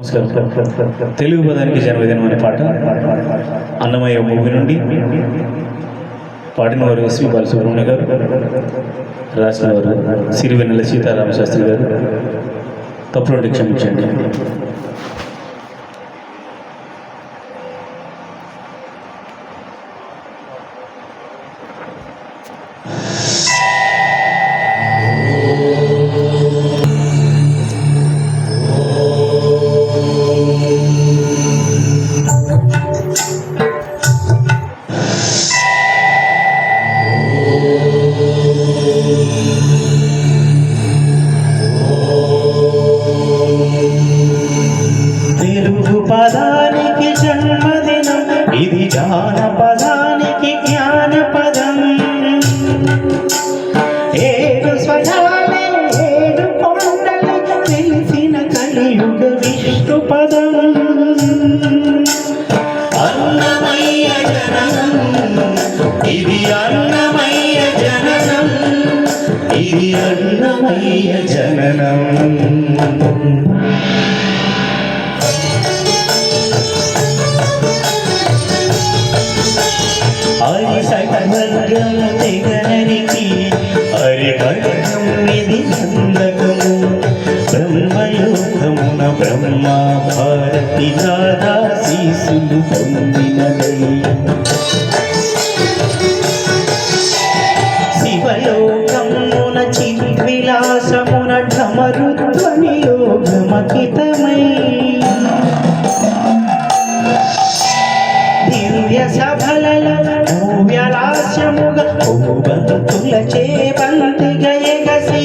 నమస్కారం. తెలుగు పదానికి జన్మదినం అనే పాట అన్నమయ్య మూవీ నుండి పాడిన వారు ఎస్వి బాలసుబ్రహ్మణ్య గారు రాసిన వారు సిరివెన్నెల సీతారామ శాస్త్రి గారు. తప్పులు క్షమించండి. పదం అన్నమయ్య జననం. ఇది అన్నమయ్య జననం. ఇది అన్నమయ్య జననం. భారతి దాదా శీసులు పొందినదై. శివలోకమున చిద్విలాసమున ఢమరుధ్వనిలో గమకితమై దివ్య సభలలో భవ్యలాస్యముగా భూబంతుల చేబంతిగా ఎగసి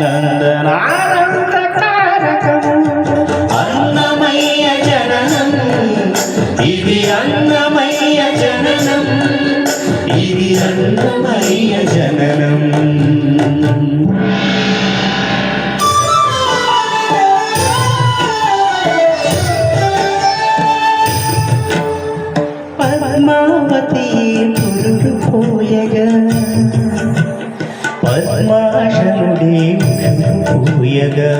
నందనానందకారకము అన్నమయ్య జననం ఇది అన్నమయ్య జననం ఇది అన్నమయ్య జననం పద్మావతి పోయగా పద్మాశనుడే పోయగా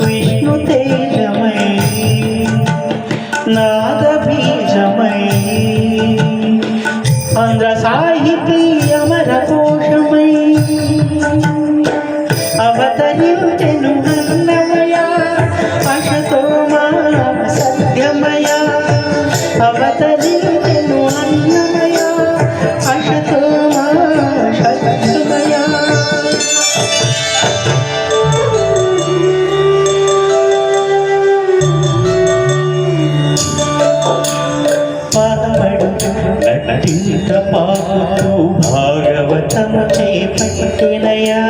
విష్ణు తేజమై నాద బీజమై ఆంధ్ర సాహితీ అమర కోశమై అవతరించెను అన్నమయ అశతో సత్యమయ. అవతరించెను నటింత పాపుతూ భాగవతము చేపట్టినయా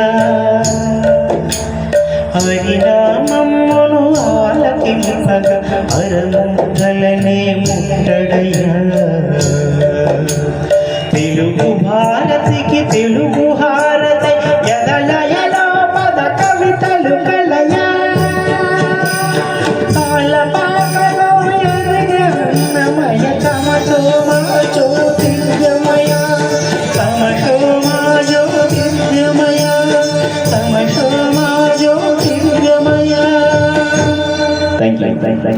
హరినామమును ఆలకింపగ అరమంగలనే ముట్టడయ్యా తెలుగు భారతికి తెలుగు హారతి ఎదలా thank, thank.